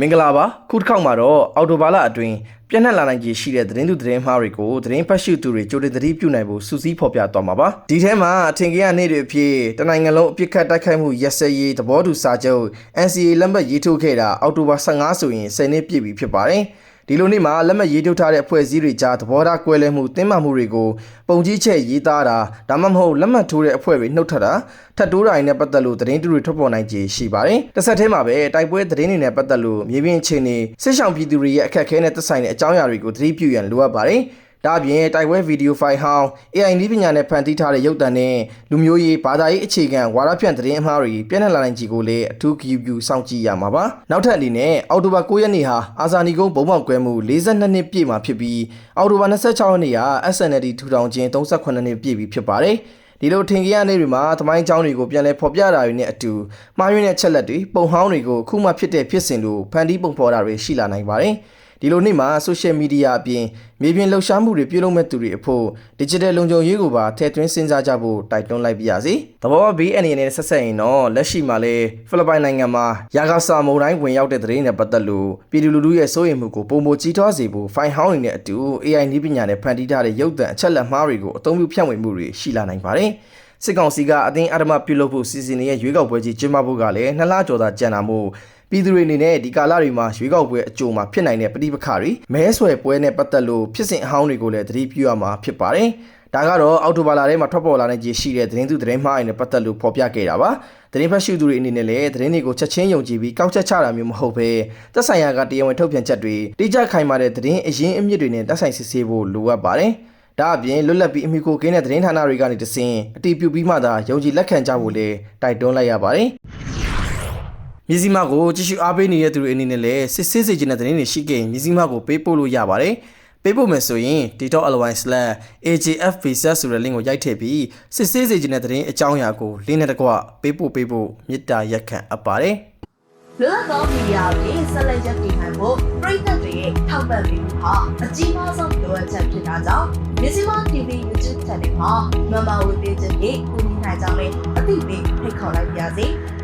မင်္ဂလာပါခုတစ်ခေါက်မှာတော့အော်တိုဘာလအတွင်းပြန့်နှံ့လာနိုင်ခြေရှိတဲ့သတင်းသူသတင်းမှားတွေကိုသတင်းဖတ်ရှုသူတွေကြိုတင်သတိပြုနိုင်ဖို့စူးစီးဖော်ပြသွားမှာပါဒီထဲမှာအထင်ကြီးရနေ့တွေအဖြစ်တနိုင်ငံလုံးအပြစ်ခတ်တိုက်ခိုက်မှုရက်စက်ရေးသဘောတူစာချုပ် NCA လက်မှတ်ရေးထိုးခဲ့တာအောက်တိုဘာ15ဆိုရင်10နှစ်ပြည့်ပြီဖြစ်ပါတယ် ဒီလိုနေ့မှာလက်မှတ်ရေးထိုးထားတဲ့အဖွဲ့အစည်းတွေကြားသဘောထားကွဲလွဲမှုတင်းမာမှုတွေကိုပုံကြီးချက်ရေးသားတာဒါမှမဟုတ်လက်မှတ်ထိုးတဲ့အဖွဲ့တွေနှုတ်ထတာထပ်တိုးတာတွေနဲ့ပတ်သက်လို့သတင်းတူတွေထွက်ပေါ်နိုင်ခြေရှိပါတယ်။တစ်ဆက်တည်းမှာပဲတိုက်ပွဲသတင်းတွေနဲ့ပတ်သက်လို့မြေပြင်အခြေအနေစစ်ဆောင်ပြည်သူတွေရဲ့အခက်အခဲနဲ့သက်ဆိုင်တဲ့အကြောင်းအရာတွေကိုသတိပြုရန်လိုအပ်ပါတယ်။ ဒါအပြင်တိုက်ပွဲဗီဒီယိုဖိုင်ဟောင်း AI နည်းပညာနဲ့ဖန်တီးထားတဲ့ရုပ်သံနဲ့လူမျိုးရေးဘာသာရေးအခြေခံဝါဒဖြန့်သတင်းအမှားတွေပြန့်နှံ့လာနိုင်ခြေကိုလည်းအထူးဂရုပြုစောင့်ကြည့်ရမှာပါ။နောက်ထပ်အနေနဲ့အောက်တိုဘာ9ရက်နေ့ဟာအာဇာနည်ကုန်းဘုံပေါက်ကွဲမှု42နှစ်ပြည့်မှာဖြစ်ပြီးအောက်တိုဘာ26ရက်နေ့က SNLD ထူထောင်ခြင်း38နှစ်ပြည့်ပြီဖြစ်ပါတယ်။ဒီလိုထင်ကြီးရနေတွေမှာသမိုင်းကြောင်းတွေကိုပြန်လည်ဖော်ပြတာတွေနဲ့အတူမှားယွင်းတဲ့ချက်လက်တွေပုံဟောင်းတွေကိုအခုမှဖြစ်တဲ့ဖြစ်စဉ်လို့ဖန်တီးပုံဖော်တာတွေရှိလာနိုင်ပါတယ်။ ဒီလိုနေ့မှာ social media အပြင်မြေပြင်လှုပ်ရှားမှုတွေပြုလုပ်မဲ့သူတွေအဖို့ digital လုံခြုံရေးကိုပါထည့်သွင်းစဉ်းစားကြဖို့တိုက်တွန်းလိုက်ပါရစေ။သဘောဘေးအနေနဲ့ဆက်ဆက်ရင်တော့လက်ရှိမှာလေဖိလစ်ပိုင်နိုင်ငံမှာယာဂါဆာမုန်တိုင်းဝင်ရောက်တဲ့သတင်းနဲ့ပတ်သက်လို့ပြည်သူလူထုရဲ့စိုးရိမ်မှုကိုပုံမကြီးထွားစေဖို့ဖိုင်ဟောင်းတွေနဲ့အတူ AI နည်းပညာနဲ့ဖန်တီးထားတဲ့ရုပ်သံအချက်လက်မှားတွေကိုအသုံးပြုဖြန့်ဝေမှုတွေရှိလာနိုင်ပါတယ်။စစ်ကောင်စီကအသင်းအဓမ္မပြုလုပ်ဖို့စီစဉ်နေတဲ့ရွေးကောက်ပွဲကြီးကျင်းပဖို့ကလည်းနှစ်လကျော်သာကြံတာမို့ ပြည်သူတွေအနေနဲ့ဒီကာလတွေမှာရွေးကောက်ပွဲအကြိုမှာဖြစ်နိုင်တဲ့ပဋိပက္ခတွေမဲဆွယ်ပွဲနဲ့ပတ်သက်လို့ဖြစ်စဉ်အဟောင်းတွေကိုလည်းသတိပြုရမှာဖြစ်ပါတယ်။ဒါကတော့အောက်တိုဘာလထဲမှာထွက်ပေါ်လာနိုင်ခြေရှိတဲ့သတင်းသူသတင်းမှားတွေနဲ့ပတ်သက်လို့ဖော်ပြခဲ့တာပါ။သတင်းဖတ်ရှုသူတွေအနေနဲ့လည်းသတင်းတွေကိုချက်ချင်းယုံကြည်ပြီးကောက်ချက်ချတာမျိုးမဟုတ်ဘဲသက်ဆိုင်ရာကတရားဝင်ထုတ်ပြန်ချက်တွေတိကျခိုင်မာတဲ့သတင်းအရင်းအမြစ်တွေနဲ့သက်ဆိုင်စစ်ဆေးဖို့လိုအပ်ပါတယ်။ဒါအပြင်လွတ်လပ်ပြီးအမိကိုကင်းတဲ့သတင်းဌာနတွေကနေတဆင့်အတည်ပြုပြီးမှသာယုံကြည်လက်ခံကြဖို့လည်းတိုက်တွန်းလိုက်ရပါတယ်။ မြစည်းမကိုကြည့်ရှုအားပေးနေတဲ့သူတွေအနေနဲ့လည်းစစ်ဆေးစေချင်တဲ့သတင်းတွေရှိခဲ့ရင်မြစည်းမကိုပေးပို့လို့ရပါတယ်။ပေးပို့မယ်ဆိုရင် dot.ly/agf visa ဆိုတဲ့ link ကိုရိုက်ထည့်ပြီးစစ်ဆေးစေချင်တဲ့သတင်းအကြောင်းအရာကို link နဲ့တကွပေးပို့ပေးဖို့မေတ္တာရက်ခံအပ်ပါတယ်။လွတ်လပ်သောမီဒီယာတွေဆက်လက်ရပ်တည်နိုင်ဖို့ပြည်သက်တွေရဲ့ထောက်ပံ့ပေးမှုဟာအကြီးမားဆုံးလိုအပ်ချက်ဖြစ်တာကြောင့်မြစီမ TV YouTube Channel မှာမမဝေပေးခြင်းဖြင့်ကူညီနိုင်ကြမယ်အသိပေးဖိတ်ခေါ်လိုက်ပါရစေ။